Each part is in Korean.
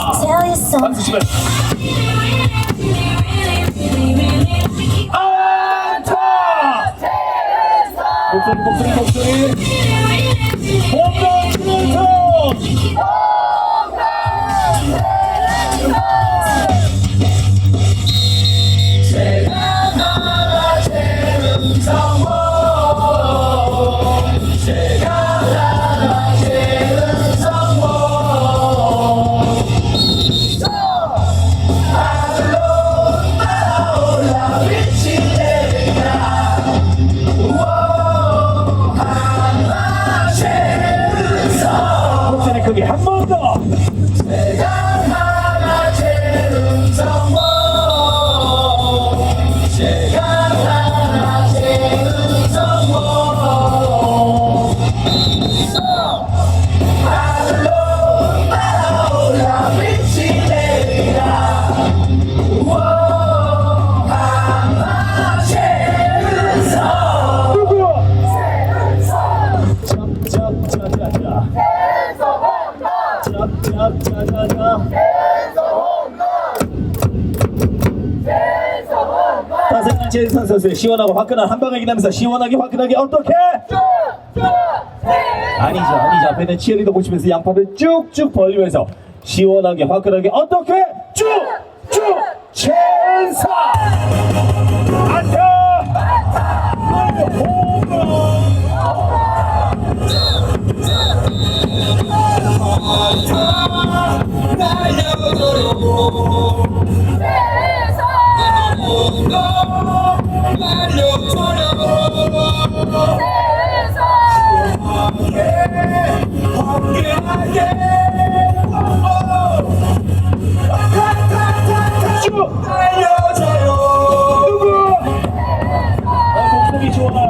Tell you so. 박수 치면 안타 목소리 목소리 목소리 홈런 트로트 목소리 크게 한 번 더. 다생한 제일선 선수의 시원하고 화끈한 한 방을 기다면서 시원하게 화끈하게 어떻게? 아니죠 아니죠. 앞에는 치어리더 보시면서 양팔을 쭉쭉 벌리면서 시원하게 화끈하게 어떻게? 쭉쭉! 최은사 안 쭉 누구? 어, 목소리 좋아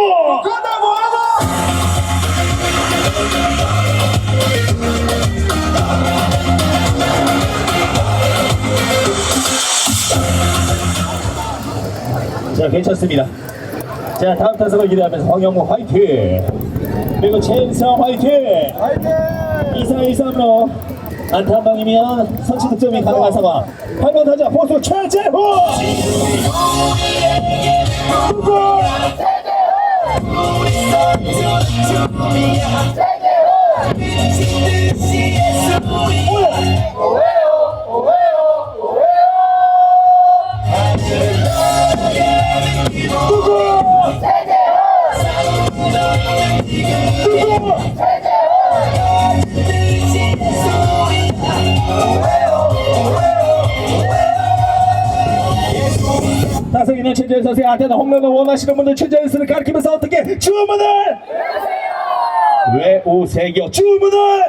자 괜찮습니다. 자 다음 타석을 기대하면서 황영무 화이팅. 그리고 최은성 화이팅. 화이팅. 2사 2삼으로 안타 한 방이면 선취 득점이 가능한 상황. 8번 타자 포수 최재호. 누구? 누구? 다섯이는 최재현 선수의 안테나 홈런을 원하시는 분들 최재현 선수를 가리키면서 어떻게 주문을? 왜 오세요. 주문을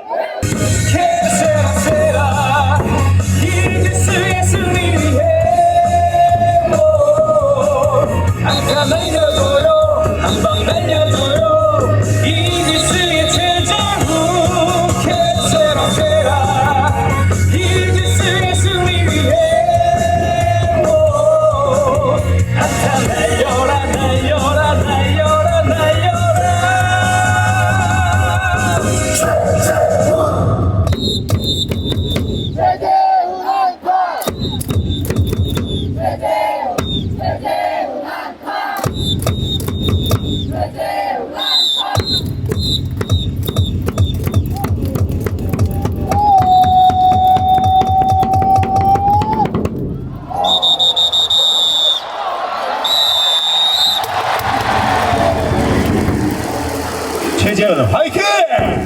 김혜재현 화이팅!